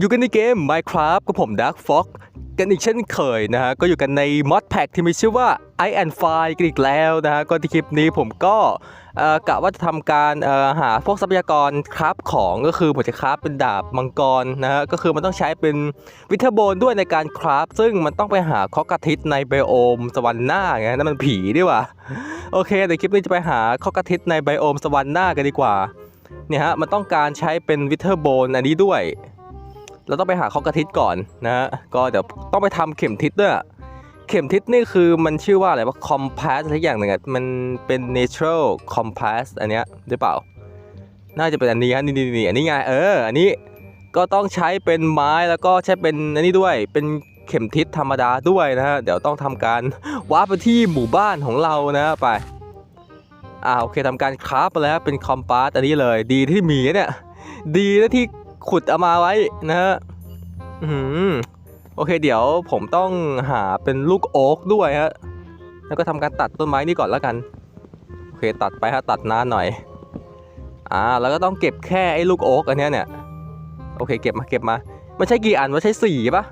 อยู่กันในเกม Minecraft กับผม Dark Fox กันอีกเช่นเคยนะฮะ ก็อยู่กันในมอดแพ็กที่มีชื่อว่า I and Fire กันอีกแล้วนะฮะ ก็ที่คลิปนี้ผมก็กะว่าจะทำการหาพวกทรัพยากรคราฟของก็คือผมจะคราฟเป็นดาบมังกรนะฮะ ก็คือมันต้องใช้เป็นวิเทอร์โบนด้วยในการคราฟ ซึ่งมันต้องไปหาคอกาทิตในไบโอมสวรรค์หน้าไงนั่นมันผีดีว่า โอเคเดี๋ยวคลิปนี้จะไปหาคอกาทิตในไบโอมสวรรค์หน้ากันดีกว่าเนี่ยฮะมันต้องการใช้เป็นวิเทอร์โบนอันนี้ด้วย เราต้องไปหาคอกระทิตก่อนนะฮะก็เดี๋ยวต้องไปทำเข็มทิศด้วยเข็มทิศนี่คือมันชื่อว่าอะไรว่า compass อะไรอย่างหนึ่งอะมันเป็น natural compass อันเนี้ยหรือเปล่า น่าจะเป็นอันนี้ฮะนี่นี่นี่อันนี้ไงเอออันนี้ก็ต้องใช้เป็นไม้แล้วก็ใช้เป็นอันนี้ด้วยเป็นเข็มทิศธรรมดาด้วยนะฮะเดี๋ยวต้องทำการวาร์ปไปที่หมู่บ้านของเรานะไปอ่าโอเคทำการคราฟมาแล้วเป็นคอมพาสอันนี้เลย ดีที่มีเนี่ย ดีนะที่ ขุดเอามาไว้นะฮะอื้อหือโอเคเดี๋ยวผมต้องหาเป็นลูกโอ๊กด้วยฮะ แล้วก็ทำการตัดต้นไม้นี่ก่อนแล้วกัน โอเคตัดไปฮะตัดนานหน่อย อ่าแล้วก็ต้องเก็บแค่ไอ้ลูกโอ๊กอันเนี้ยเนี่ย โอเคเก็บมาเก็บมา มันใช้กี่อันว่าใช้สี่ปะ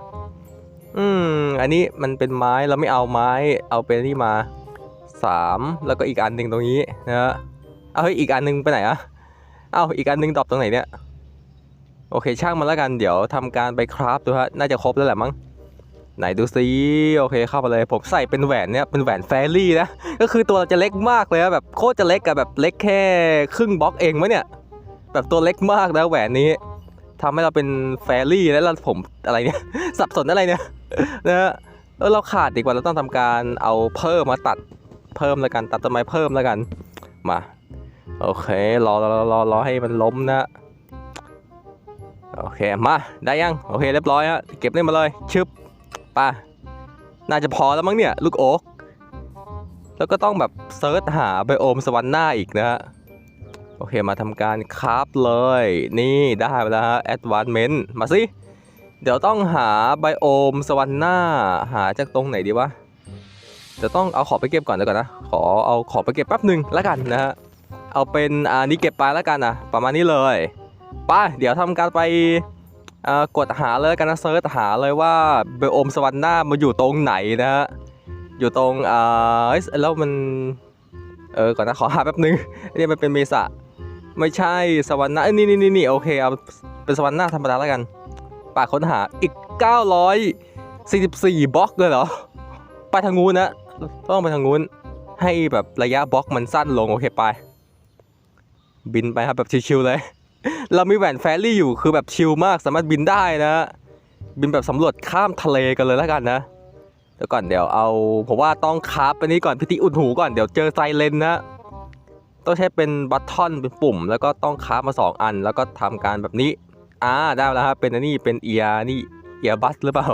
อืมอันนี้มันเป็นไม้เราไม่เอาไม้เอาเป็นนี่มาสามแล้วก็อีกอันหนึ่งตรงนี้นะฮะ เอาเฮ้ยอีกอันหนึ่งไปไหนอะเอาอีกอันหนึ่งดรอปตรงไหนเนี่ย โอเคช่างมันแล้วกันเดี๋ยวทำการไปคราฟดูฮะน่าจะครบแล้วแหละมั้งไหนดูซิโอเคเข้ามาเลยผมใส่เป็นแหวนเนี่ยเป็นแหวนแฟรี่นะก็คือตัวเราจะเล็กมากเลยอะแบบโคตรจะเล็กอะแบบเล็กแค่ครึ่งบล็อกเองมะเนี่ยแบบตัวเล็กมากนะแหวนนี้ทำให้เราเป็นแฟรี่แล้วเราผมอะไรเนี่ยสับสนอะไรเนี่ยนะฮะแล้วเราขาดดีกว่าเราต้องทำการเอาเพิ่มมาตัดเพิ่มแล้วกันตัดต้นไม้เพิ่มแล้วกันมาโอเครอรอรอรอให้มันล้มนะ โอเคมาได้ยังโอเคเรียบร้อยฮะเก็บนี่มาเลยชึบป่ะน่าจะพอแล้วมั้งเนี่ยลูกโอ๊กแล้วก็ต้องแบบเซิร์ชหาไบโอมสวรรค์หน้าอีกนะฮะโอเคมาทำการคราฟเลย นี่ได้ไปแล้วฮะ advancement มาสิเดี๋ยวต้องหาไบโอมสวรรค์หน้าหาจากตรงไหนดีวะเดี๋ยวต้องเอาขอไปเก็บก่อนเดี๋ยวก่อนนะขอเอาขอไปเก็บแป๊บหนึ่งแล้วกันนะฮะเอาเป็นอ่านี้เก็บไปแล้วกันนะประมาณนี้เลย ไปเดี๋ยวทำการไปกดหาเลยกันนะเซิร์ชหาเลยว่าเบลโอมสวรรค์หน้ามันอยู่ตรงไหนนะฮะอยู่ตรงอ่าเอ้แล้วมันเออก่อนนะขอหาแป๊บนึงนนี้มันเป็นเมษาไม่ใช่สวรรค์หน้าเอ้ยนี่นี่นี่โอเคเอาเป็นสวรรค์หน้าธรรมดาแล้วกันป่าค้นหาอีก 944บล็อกเลยเหรอไปทางงูนนะต้องไปทางงูนให้แบบระยะบล็อกมันสั้นลงโอเคไป บินไปครับแบบชิวๆเลย เรามีแหวนแฟรี่อยู่คือแบบชิลมากสามารถบินได้นะ บินแบบสำรวจข้ามทะเลกันเลยแล้วกันนะเดี๋ยวก่อนเดี๋ยวเอาผมว่าต้องคราไปนี้ก่อนพิธีอุดหูก่อนเดี๋ยวเจอไซเลนนะต้องใช้เป็นบัตทอนเป็นปุ่ม แล้วก็ต้องครามาสองอัน แล้วก็ทำการแบบนี้อ่าได้แล้วครับเป็นอันนี้เป็นเอียนี่เอียบัสหรือเปล่า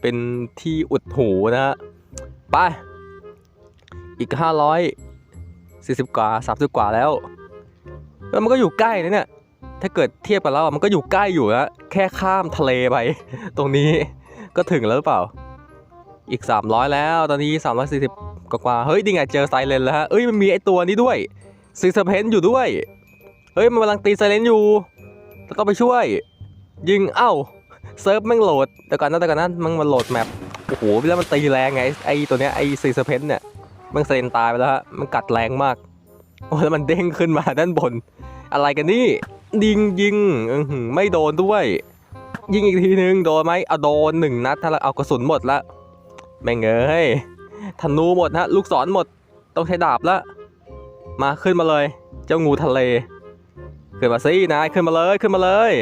เป็นที่อุดหูนะฮะไปอีก 540 กว่า 30 กว่าแล้ว แล้วมันก็อยู่ใกล้นะเนี่ย ถ้าเกิดเทียบกันแล้วมันก็อยู่ใกล้อยู่แล้วแค่ข้ามทะเลไป ตรงนี้ก็ถึงแล้วหรือเปล่า อีก 300 แล้วตอนนี้ 340 กว่าๆเฮ้ยนี่ไงเจอไซเลนแล้วฮะเอ้ยมันมีไอตัวนี้ด้วยซีเซเพนอยู่ด้วย เฮ้ยมันกำลังตีไซเลนอยู่ แล้วก็ไปช่วย ยิงเอ้าเซิร์ฟแม่งโหลดแต่ก่อนนั้นแต่ก่อนนั้นมันมันโหลดแมปโอ้โหแล้วมันตีแรงไงไอตัวเนี้ยไอซีเซเพนเนี่ยมันไซเลนตายไปแล้วฮะมันกัดแรงมากโอ้แล้วมันเด้งขึ้นมาด้านบน อะไรกันนี่ ยิงยิงไม่โดนด้วย ยิงอีกทีนึงโดนไหมเอาโดนหนึ่งนัดถ้าเราเอากระสุนหมดละแม่งเอ้ยธนูหมดฮะลูกศรหมดต้องใช้ดาบละมาขึ้นมาเลย เจ้างูทะเลขึ้นมาสินายขึ้นมาเลยขึ้นมาเลย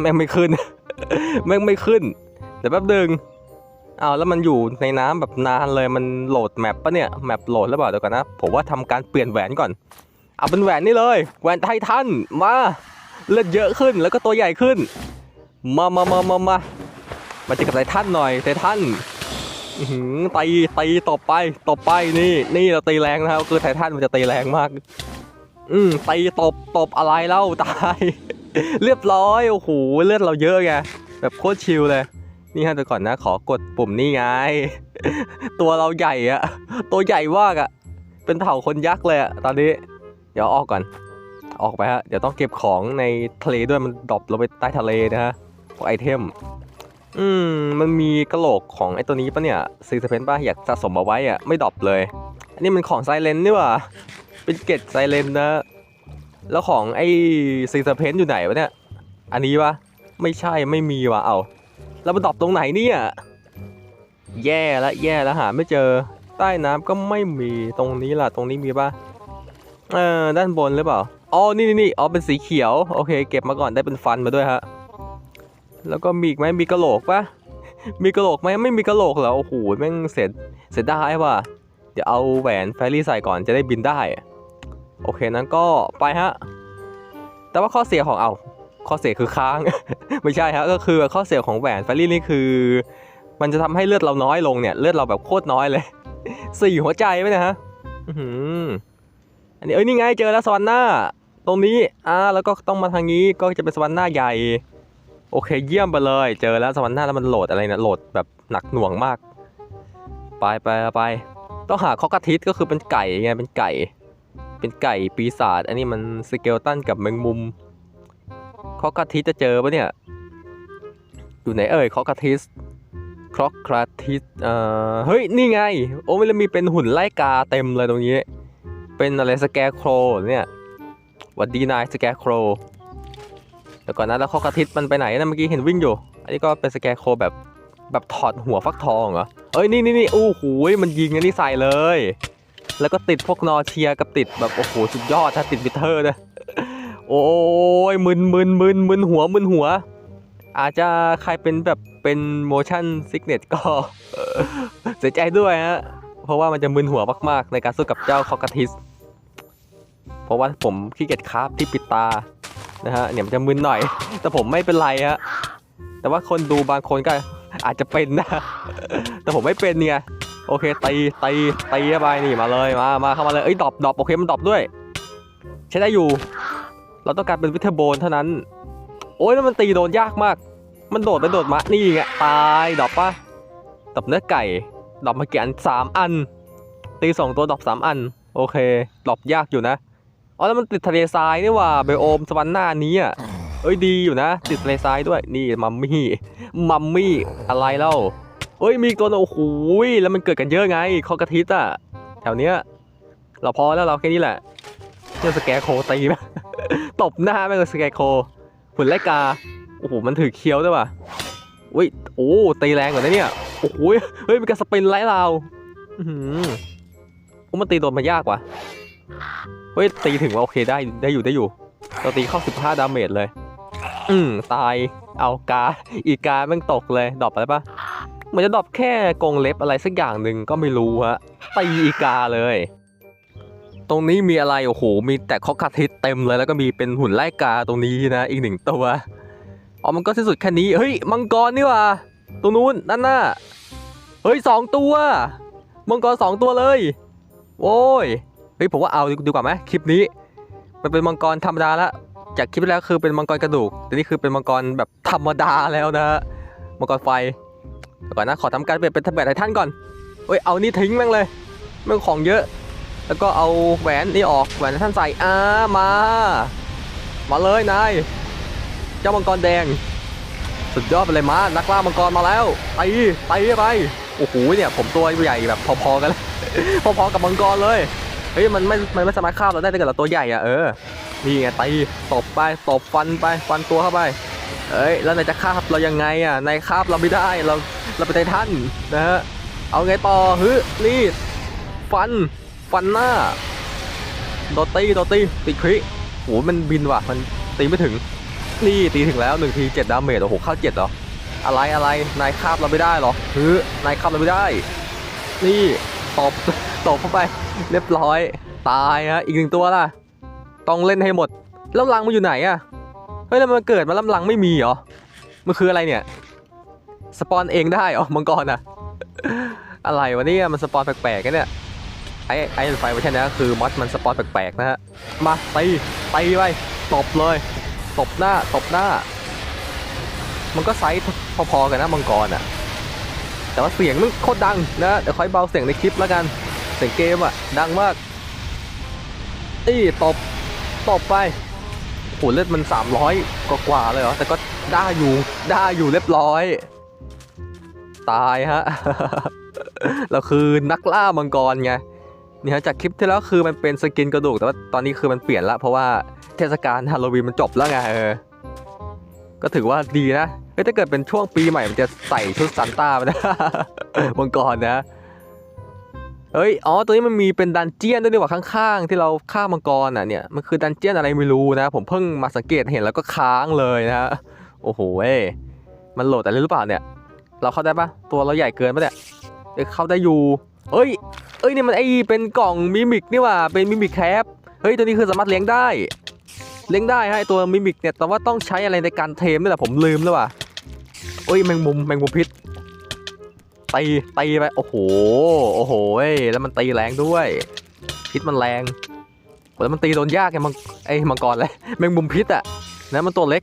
แม่งไม่ขึ้น แม่งไม่ขึ้นเดี๋ยวแป๊บหนึงเอาแล้วมันอยู่ในน้ำแบบนานเลยมันโหลดแมปปะเนี่ยแมปโหลดหรือเปล่าเดี๋ยวก่อนนะผมว่าทำการเปลี่ยนแหวนก่อน เอาเป็นแหวนนี่เลยแหวนไททันมาเลือดเยอะขึ้นแล้วก็ตัวใหญ่ขึ้น มามามามามามาเจอกับไททันหน่อยไททันหือตีตีตบไปตบไปนี่ นี่เราตีแรงนะครับ คือไททันมันจะตีแรงมาก อืมตีตบตบอะไรเล่าตาย เรียบร้อยโอ้โหเลือดเราเยอะไงแบบโคตรชิลเลย นี่ฮะเดี๋ยวก่อนนะ ขอกดปุ่มนี่ไง ตัวเราใหญ่อะตัวใหญ่มากอะเป็นเผ่าคนยักษ์เลยอะตอนนี้ เดี๋ยวออกก่อน ออกไปฮะ เดี๋ยวต้องเก็บของในทะเลด้วยมันดรอปลงไปใต้ทะเลนะฮะพวกไอเทม อืม มันมีกระโหลกของไอตัวนี้ปะเนี่ยซีซเพนปะอยากสะสมเอาไว้อะไม่ดรอปเลย อันนี้มันของไซเลนนี่ว่าเป็นเกตไซเลนนะ แล้วของไอซีซเพนอยู่ไหนวะเนี่ย อันนี้ปะไม่ใช่ไม่มีวะเอาแล้วมันดรอปตรงไหนเนี่ยแย่ละแย่แล้วหาไม่เจอ ใต้น้ำก็ไม่มีตรงนี้ล่ะ ตรงนี้มีปะ เออด้านบนหรือเปล่าอ๋อนี่นี่นี่อ๋อเป็นสีเขียวโอเค เก็บมาก่อนได้เป็นฟันมาด้วยฮะแล้วก็มีอีกไหมมีกระโหลกปะมีกระโหลกไหมไม่มีกระโหลกเหรอโอ้โหแม่งเสร็จเสร็จได้ว่ะเดี๋ยวเอาแหวนแฟรี่ใส่ก่อนจะได้บินได้ โอเคนั้นก็ไปฮะ แต่ว่าข้อเสียของเอาข้อเสียคือค้าง ไม่ใช่ฮะก็คือข้อเสียของแหวนแฟรี่นี่คือ มันจะทำให้เลือดเราน้อยลงเนี่ยเลือดเราแบบโคตรน้อยเลยสี่หัวใจไหมนะฮะอื อันนี้เอ้ยนี่ไงเจอแล้วสวรรค์หน้า ตรงนี้อ่าแล้วก็ต้องมาทางนี้ก็จะเป็นสวรรค์หน้าใหญ่ โอเคเยี่ยมไปเลย เจอแล้วสวรรค์หน้าแล้วมันโหลดอะไรนี่ยโหลดแบบหนักหน่วงมาก ไปไปไปต้องหาคอกระทิสก็คือเป็นไก่ไงเป็นไก่ เป็นไก่ปีศาจอันนี้มันสเกลตันกับแมงมุมคอกระทิสจะเจอปะเนี่ยอยู่ไหนเอ่ยคอกระทิสครอกกระทิสเอ่อ เฮ้ย นี่ไง โอ้มันมีเป็นหุ่นไล่กาเต็มเลยตรงนี้ เป็นอะไรสแกร์โครเนี่ยหวัดดีนายสแกร์โครแต่ก่อนนั้นแล้วคอกระทิสมันไปไหนนะเมื่อกี้เห็นวิ่งอยู่ อันนี้ก็เป็นสแกร์โครแบบแบบถอดหัวฟักทองเหรอ เอ้ยนี่นี่นี่โอ้โหมันยิงอันนี้ใส่เลย แล้วก็ติดพวกนอเชียกับติดแบบโอ้โหสุดยอดถ้าติดวิเทอร์นะโอ้ยมึนมึนมึนมึนหัวมึนหัว อาจจะใครเป็นแบบเป็น motion sickness ก็เสียใจด้วยฮะ เพราะว่ามันจะมึนหัวมากๆ ในการสู้กับเจ้าคอกาทิส เพราะว่าผมขี้เกียจคราฟที่ปิดตานะฮะเนี่ยมันจะมึนหน่อย แต่ผมไม่เป็นไรฮะแต่ว่าคนดูบางคนก็อาจจะเป็นนะ แต่ผมไม่เป็นเนี่ยโอเคตีตีตีเข้าไปนี่มาเลยมามาเข้ามาเลยเอ้ยดอปดอปโอเคมันดอปด้วย ใช้ได้อยู่ เราต้องการเป็นวิเทอร์โบนเท่านั้น โอ้ยแล้วมันตีโดนยากมาก มันโดดไปโดดมานี่ไงตายดอปปะดอปเนื้อไก่ ดรอปมากี่อันสามอัน ตีสองตัวดรอปสามอัน โอเคดรอปยากอยู่นะอ๋อแล้วมันติดทะเลทรายนี่ว่าไบโอมสวรรค์หน้านี้อะเอ้ยดีอยู่นะ ติดทะเลทรายด้วยนี่มัมมี่มัมมี่อะไรเล่าเอ้ยมีตัวโอ้โหแล้วมันเกิดกันเยอะไงคอกระทิสอะแถวเนี้ยเราพอแล้วเราแค่นี้แหละเจ้าสแกโคตีไหมตบหน้าแม่งสแกโคหุ่นไลกาโอ้โหมันถือเคี้ยวด้วยว่ะ อุ้ยโอ้ตีแรงกว่านะเนี่ยโอ้โหเฮ้ยมีการสปินไล่เราอือมันตีโดนมายากว่ะเฮ้ยตีถึงว่าโอเคได้ได้อยู่ได้อยู่เราตีเข้า 15 ดาเมจเลย อืมตายเอากาอีกาแม่งตกเลยดรอปอะไรปะเหมือนจะดรอปแค่กงเล็บอะไรสักอย่างหนึ่งก็ไม่รู้ฮะตีอีกาเลย ตรงนี้มีอะไรโอ้โหมีแต่คอกคาทิสเต็มเลยแล้วก็มีเป็นหุ่นไล่กาตรงนี้นะ อีกหนึ่งตัว อ๋อมันก็สิ้นสุดแค่นี้ เฮ้ย มังกรนี่ว่าตรงนู้นนั่นน่ะเฮ้ยสองตัว มังกรสองตัวเลยโอ้ยเฮ้ยผมว่าเอาดีกว่าไหมคลิปนี้ มันเป็นมังกรธรรมดาละจากคลิปแล้วคือเป็นมังกรกระดูกแต่นี่คือเป็นมังกรแบบธรรมดาแล้วนะฮะมังกรไฟก่อนนะขอทำการเปลี่ยนเป็นทับแบบไททันก่อนเฮ้ยเอานี่ทิ้งแม่งเลยแม่งของเยอะ แล้วก็เอาแหวนนี่ออกแหวนไททันใส่อ่ามา มาเลยนาย เจ้ามังกรแดง สุดยอดไปเลยมานักล่ามังกรมาแล้วตีตีไปโอ้โหเนี่ยผมตัวใหญ่แบบพอๆกันเลยพอๆกับมังกรเลยเฮ้ยมันไม่มันไม่สามารถฆ่าเราได้ถ้าเกิดเราตัวใหญ่อะเออนี่ไงตีตบไปตบฟันไปฟันตัวเข้าไปเอ้ยแล้วนายจะคาบเรายังไงอะนายคาบเราไม่ได้เราเราเป็นไททันนะฮะเอาไงต่อฮึนี่ฟันฟันหน้าโดตีโดตีติดคริโหมันบินว่ะมันตีไม่ถึง นี่ตีถึงแล้วหนึ่งทีเจ็ดดาเมจโอ้โหเข้าเจ็ดเหรออะไรอะไรนายคาบเราไม่ได้หรอฮึนายคาบเราไม่ได้ นี่ตบตบเข้าไป เรียบร้อย ตายฮะอีกหนึ่งตัวล่ะ ต้องเล่นให้หมดแล้วลังมันอยู่ไหนอะเฮ้ยแล้วมันเกิดมาล้วลังไม่มีเหรอมันคืออะไรเนี่ยสปอนเองได้เหรอมังกรอะอะไรวะเนี่ยมันสปอนแปลกๆกันเนี่ยไอ้ไอ้ไฟไว้แค่นี้คือมอสมันสปอนแปลกๆนะฮะมาตีตีไปตบเลย ตบหน้าตบหน้า มันก็ไซส์พอๆกันนะมังกรอะ แต่ว่าเสียงมันโคตรดังนะเดี๋ยวค่อยเบาเสียงในคลิปแล้วกันเสียงเกมอะ ดังมากอีตบตบไปโหเลือดมัน 300 กว่ากว่าเลยเหรอแต่ก็ได้อยู่ได้อยู่เรียบร้อย ตายฮะเราคือนักล่ามังกรไงนี่ฮะจากคลิปที่แล้วคือมันเป็นสกินกระดูกแต่ว่าตอนนี้คือมันเปลี่ยนละเพราะว่า เทศกาลฮาโลวีนมันจบแล้วไงเออ ก็ถือว่าดีนะเฮ้ยถ้าเกิดเป็นช่วงปีใหม่มันจะใส่ชุดซานต้าไปนะมังกรนะเฮ้ย อ๋อ ตัวนี้มันมีเป็นดันเจียนด้วยนี่หว่าข้างๆ ที่เราฆ่ามังกรอะเนี่ย มันคือดันเจียนอะไรไม่รู้นะ ผมเพิ่งมาสังเกตเห็นแล้วก็ค้างเลยนะ โอ้โหเอ้มันโหลดอะไรหรือเปล่าเนี่ย เราเข้าได้ปะตัวเราใหญ่เกินปะเนี่ยเข้าได้อยู่ เอ้ย เอ้ยนี่มันไอเป็นกล่องมิมิกนี่ว่า เป็นมิมิกแคป เฮ้ย ตัวนี้คือสามารถเลี้ยงได้ เลี้ยงได้ฮะไอ้ตัวมิมิกเนี่ยแต่ว่าต้องใช้อะไรในการเทมนี่แหละผมลืมแล้วว่ะเอ้ยแมงมุมแมงมุมพิษตีตีไปโอ้โหโอ้โหแล้วมันตีแรงด้วย พิษมันแรงแล้วมันตีโดนยากไงมังไอ้มังกรเลยแมงมุมพิษอะนะมันตัวเล็ก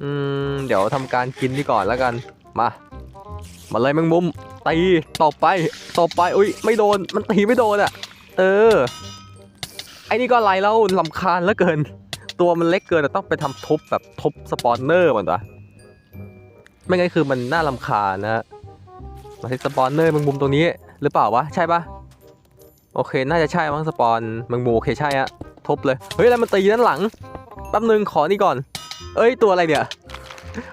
อืมเดี๋ยวทำการกินนี่ก่อนแล้วกันมามาเลยแมงมุมตีต่อไปต่อไปอุ้ยไม่โดนมันตีไม่โดนอะเออ ไอ้นี่ก็ไรแล้วลำคาญเหลือเกิน ตัวมันเล็กเกินต้องไปทำทุบแบบทุบสปอนเนอร์มันวะไม่งั้นคือมันน่าลำคาญนะมาที่สปอนเนอร์แมงมุมตรงนี้หรือเปล่าวะใช่ปะโอเค น่าจะใช่มั้งสปอนแมงมุมโอเคใช่ฮะทุบเลยเฮ้ยแล้วมันตีด้านหลังแป๊บนึงขอนี่ก่อน เอ้ยตัวอะไรเนี่ย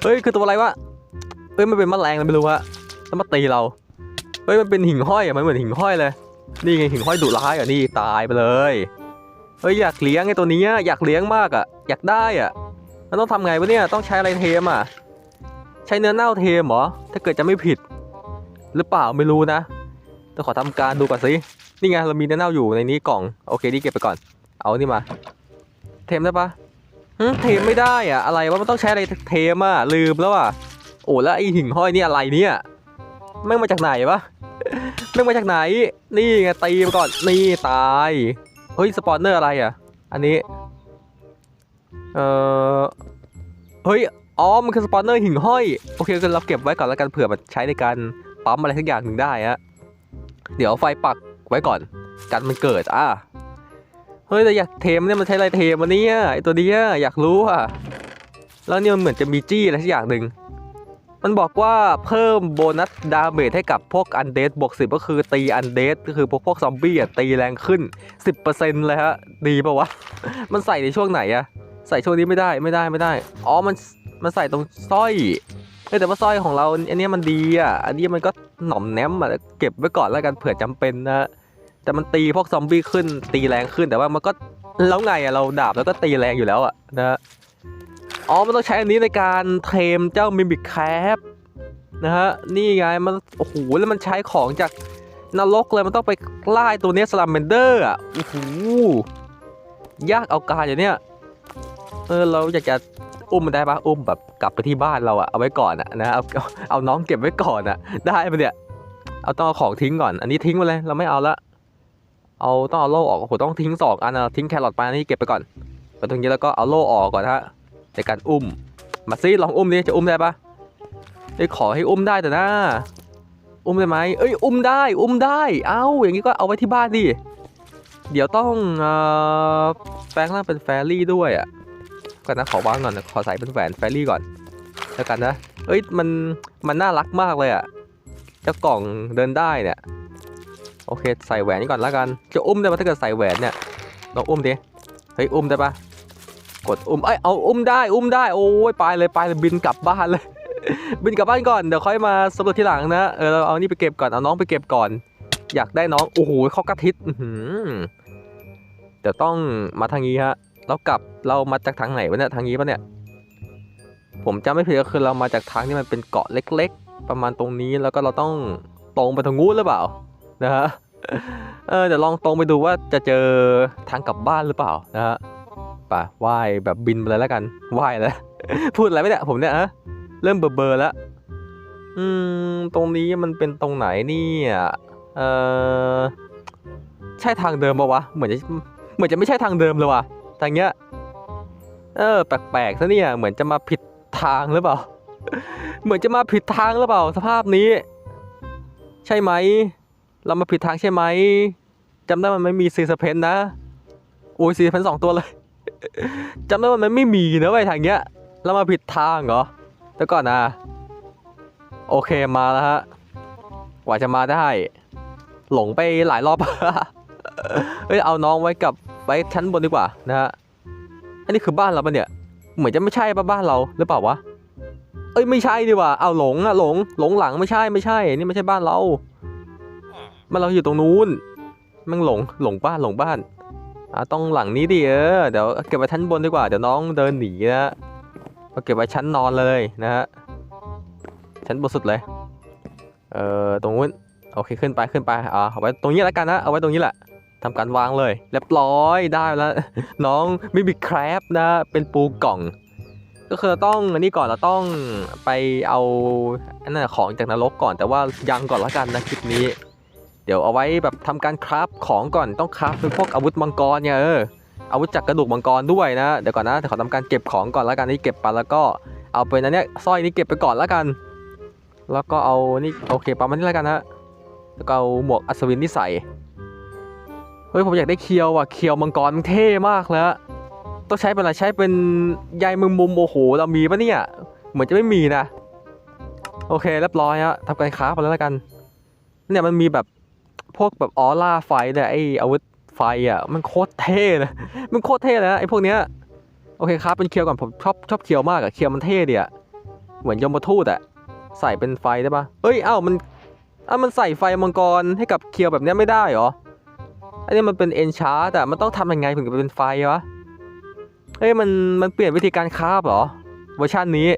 เฮ้ยคือตัวอะไรวะเอ้ยมันเป็นแมลงไรไม่รู้ฮะแล้วมาตีเราเฮ้ยมันเป็นหิ่งห้อยอะมันเหมือนหิ่งห้อยเลย นี่ไงหิ่งห้อยดุร้ายอะนี่ตายไปเลย เฮ้ยอยากเลี้ยงไอ้ตัวนี้อยากเลี้ยงมากอะ อยากได้อะมันต้องทำไงวะเนี่ยต้องใช้อะไรเทมอะ ใช้เนื้อเน่าเทมเหรอถ้าเกิดจะไม่ผิด หรือเปล่าไม่รู้นะแต่ขอทำการดูก่อนสินี่ไงเรามีเนื้อเน่าอยู่ในนี้กล่องโอเคนี่เก็บไปก่อน เอานี่มา เทมได้ปะเทมไม่ได้อะอะไรวะมันต้องใช้อะไรเทมอะลืมแล้วอะโอ้แล้วไอหิ่งห้อยนี่อะไรเนี่ยแม่งมาจากไหนวะแม่งมาจากไหน นี่ไงตีไปก่อนนี่ตาย เฮ้ยสปอนเนอร์อะไรอะอันนี้ เออเฮ้ย อ๋อ มันคือสปอนเนอร์หิ่งห้อย โอเคก็เราเก็บไว้ก่อนแล้วกันเผื่อมันใช้ในการปั๊มอะไรสักอย่างหนึ่งได้ฮะ เดี๋ยวไฟปักไว้ก่อน กันมันเกิด อะ เฮ้ย แต่อยากเทมเนี่ยมันใช้อะไรเทมวันนี้ไอตัวเนี้ยอยากรู้อะ แล้วเนี่ยมันเหมือนจะมีจี้อะไรสักอย่างหนึ่ง มันบอกว่าเพิ่มโบนัสดาเมจให้กับพวกอันเดดบวกสิบก็คือตีอันเดดก็คือพวกพวกซอมบี้อะตีแรงขึ้น 10%เลยฮะ ดีปะวะ มันใส่ในช่วงไหนอะใส่ช่วงนี้ไม่ได้ไม่ได้ไม่ได้ อ๋อมันมันใส่ตรงสร้อยเฮ้ยแต่ว่าสร้อยของเราอันนี้มันดีอะ อันนี้มันก็หน่อมแนมอะเก็บไว้ก่อนแล้วกันเผื่อจำเป็นนะแต่มันตีพวกซอมบี้ขึ้นตีแรงขึ้นแต่ว่ามันก็แล้วไงอะเราดาบแล้วก็ตีแรงอยู่แล้วอะนะ อ๋อ มันต้องใช้อันนี้ในการเทมเจ้ามิมิกแคปนะฮะ นี่ไง มัน โอ้โห แล้วมันใช้ของจากนรกเลย มันต้องไปไล่ตัวเนี้สลัมเมนเดอร์อะ โอ้โห ยากเอาการอย่างเนี้ย เออ เราอยากจะอุ้มมันได้ปะอุ้มแบบกลับไปที่บ้านเราอะเอาไว้ก่อนอะนะเอาเอาเอาน้องเก็บไว้ก่อนอะได้ปะเนี่ย เอาต้องเอาของทิ้งก่อน อันนี้ทิ้งไปเลย เราไม่เอาละ เอาต้องเอาโล่ออกโอ้โหต้องทิ้งสองอันนะทิ้งแครอทไปอันนี้เก็บไปก่อนไปตรงนี้แล้วก็เอาโล่ออกก่อนฮะ ในการอุ้ม มาซิลองอุ้มดิจะอุ้มได้ปะเอ้ขอให้อุ้มได้แต่นะอุ้มได้ไหมเอ้ยอุ้มได้ อุ้มได้ เอ้าอย่างนี้ก็เอาไว้ที่บ้านดิเดี๋ยวต้องอแปลงร่างเป็นแฟรี่ด้วยอะก่อนนะขอวางก่อนนะขอใส่เป็นแหวนแฟรี่ก่อนแล้วกันนะเอ้ยมันมันน่ารักมากเลยอะเจ้ากล่องเดินได้เนี่ยโอเคใส่แหวนนี้ก่อนแล้วกันจะอุ้มได้ปะถ้าเกิดใส่แหวนเนี่ยลองอุ้มดิเฮ้ยอุ้มได้ปะ กดอุ้มเอ้ยเอาอุ้มได้อุ้มได้โอ้ยไปเลยไปเลยบินกลับบ้านเลย บินกลับบ้านก่อนเดี๋ยวค่อยมาสำรวจทีหลังนะเออเราเอานี่ไปเก็บก่อนเอาน้องไปเก็บก่อน อยากได้น้องโอ้โหเขากระทิดอืเดี๋ยวต้องมาทางนี้ฮะเรากลับเรามาจากทางไหนวะเนี่ยทางนี้ปะเนี่ย ผมจำไม่ผิดก็คือเรามาจากทางที่มันเป็นเกาะเล็ก ๆ ประมาณตรงนี้แล้วก็เราต้องตรงไปทางงู้นหรือเปล่านะฮะเออเดี๋ยวลองตรงไปดูว่าจะเจอทางกลับบ้านหรือเปล่านะฮะ ป่ะว่ายแบบบินไปเลยแล้วกันว่ายแล้ว พูดอะไรไม่เนี่ยผมเนี่ยฮะเริ่มเบอร์ๆแล้ว อืม ตรงนี้มันเป็นตรงไหนเนี่ยเออใช่ทางเดิมปะวะเหมือนจะเหมือนจะไม่ใช่ทางเดิมเลยวะทางเนี้ย เออ แปลกๆซะเนี่ยเหมือนจะมาผิดทางหรือเปล่า เหมือนจะมาผิดทางหรือเปล่า สภาพนี้ ใช่ไหม เรามาผิดทางใช่ไหมจำได้มันไม่มีซีสเพนนะโอ้ยซีสเพนสองตัวเลย จำได้ว่ามันไม่มีนะเว้ยทางเนี้ยแล้วมาผิดทางเหรอเดี๋ยวก่อนนะโอเคมาแล้วฮะกว่าจะมาได้ หลงไปหลายรอบเอ้ยเอาน้องไว้กับไว้ชั้นบนดีกว่านะฮะอันนี้คือบ้านเราปะเนี่ย เหมือนจะไม่ใช่ปะบ้านเราหรือเปล่าวะเอ้ยไม่ใช่ดีกว่าเอาหลงอะหลงหลงหลังไม่ใช่ไม่ใช่ นี่ไม่ใช่บ้านเราบ้านเราอยู่ตรงนู้นมันหลงหลงบ้านหลงบ้าน อะต้องหลังนี้ดิเออเดี๋ยวเก็บไว้ชั้นบนดีกว่าเดี๋ยวน้องเดินหนีนะมาเก็บไว้ชั้นนอนเลยนะฮะชั้นบนสุดเลยเอ่อตรงนู้นโอเคขึ้นไปขึ้นไปอ่าเอาไว้ตรงนี้แล้วกันนะเอาไว้ตรงนี้แหละทำการวางเลยเรียบร้อยได้แล้วน้องไม่มีแครบนะเป็นปูกล่อง ก็คือเราต้องอันนี้ก่อนเราต้องไปเอาอันนั้นของจากนรกก่อนแต่ว่ายังก่อนละกันนะคลิปนี้ เดี๋ยวเอาไว้แบบทำการคราฟของก่อนต้องคราฟเป็นพวกอาวุธมังกรเนี่ยเอออาวุธจากกระดูกมังกรด้วยนะเดี๋ยวก่อนนะเดี๋ยวขอทำการเก็บของก่อนและกันนี่เก็บไปแล้วก็เอาไปนะเนี่ยสร้อยนี้เก็บไปก่อนและกัน แล้วก็เอานี่โอเคประมาณนี้ละกันฮะแล้วก็เอาหมวกอัศวินนี่ใส่เฮ้ยผมอยากได้เคียวอะเคียวมังกรมันเท่มากเลยฮะต้องใช้เป็นอะไรใช้เป็นใยมึงมุมโอ้โหเรามีปะเนี่ยเหมือนจะไม่มีนะ โอเคเรียบร้อยฮะทำการค้าไปแล้วกันเนี่ยมันมีแบบ พวกแบบออร่าไฟเนี่ยไออาวุธไฟอะมันโคตรเท่เลยมันโคตรเท่เลยนะไอพวกเนี้ยโอเคครับเป็นเคียวก่อนผมชอบชอบเคียวมากอะเคียวมันเท่ดีอะเหมือนยมทูตอะใส่เป็นไฟได้ปะเอ้ยเอ้ามันอ้ามันใส่ไฟมังกรให้กับเคียวแบบเนี้ยไม่ได้เหรออันนี้มันเป็นเอนชาร์ตอะมันต้องทำยังไงถึงจะเป็นไฟวะเฮ้ยมันมันเปลี่ยนวิธีการคาบเหรอเวอร์ชันนี้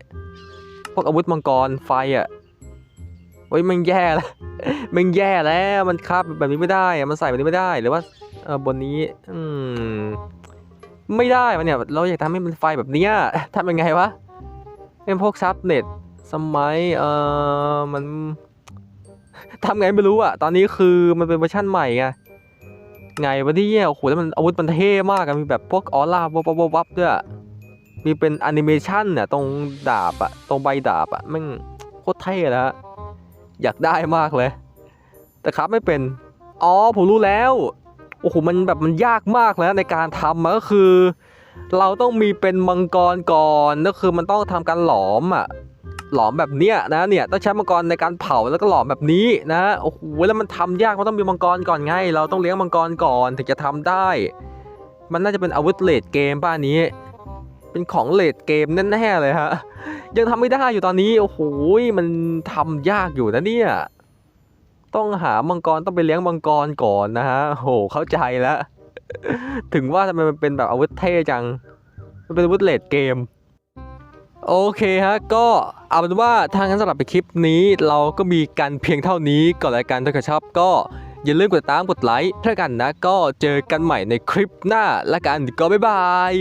พวกอาวุธมังกรไฟอะ เฮ้ยมันแย่แล้วมันแย่แล้วมันคราบแบบนี้ไม่ได้มันใส่แบบนี้ไม่ได้หรือว่าเออบนนี้อืมไม่ได้มันเนี่ยเราอยากทำให้มันไฟแบบนี้ทำยังไงวะเป็นพวกซับเน็ตสมัยเออมันทำไงไม่รู้อะตอนนี้คือมันเป็นเวอร์ชันใหม่ไงไงวะเนี่ยโอ้โหแล้วมันอาวุธมันเท่มากอะมีแบบพวกออร่าวับวับวับด้วยมีเป็นแอนิเมชันเนี่ยตรงดาบอะตรงใบดาบอะแมันโคตรเท่เลยฮะ อยากได้มากเลย แต่ครับไม่เป็น อ๋อผมรู้แล้ว โอ้โหมันแบบมันยากมากแล้วในการทำอะก็คือ เราต้องมีเป็นมังกรก่อนก็คือมันต้องทำการหลอมอะหลอมแบบเนี้ยนะเนี่ยต้องใช้มังกรในการเผาแล้วก็หลอมแบบนี้นะโอ้โหแล้วมันทำยากมันต้องมีมังกรก่อนไง เราต้องเลี้ยงมังกรก่อนถึงจะทำได้ มันน่าจะเป็นอาวุธเลดเกมป้านี้ เป็นของเลดเกมแน่ๆเลยฮะ ยังทำไม่ได้อยู่ตอนนี้ โอ้โหมันทำยากอยู่นะเนี่ย ต้องหามังกรต้องไปเลี้ยงมังกรก่อนนะฮะโอ้โหเข้าใจแล้ว ถึงว่าทำไมมันเป็นแบบอาวุธเท่จัง มันเป็นอาวุธเลดเกมโอเคฮะ ก็เอาเป็นว่าทางนั้นสำหรับคลิปนี้ เราก็มีกันเพียงเท่านี้ก่อนรายการถ้าชอบก็อย่าลืมกดติดตามกดไลค์ถ้ากันนะ ก็เจอกันใหม่ในคลิปหน้าและกันก็บ๊ายบาย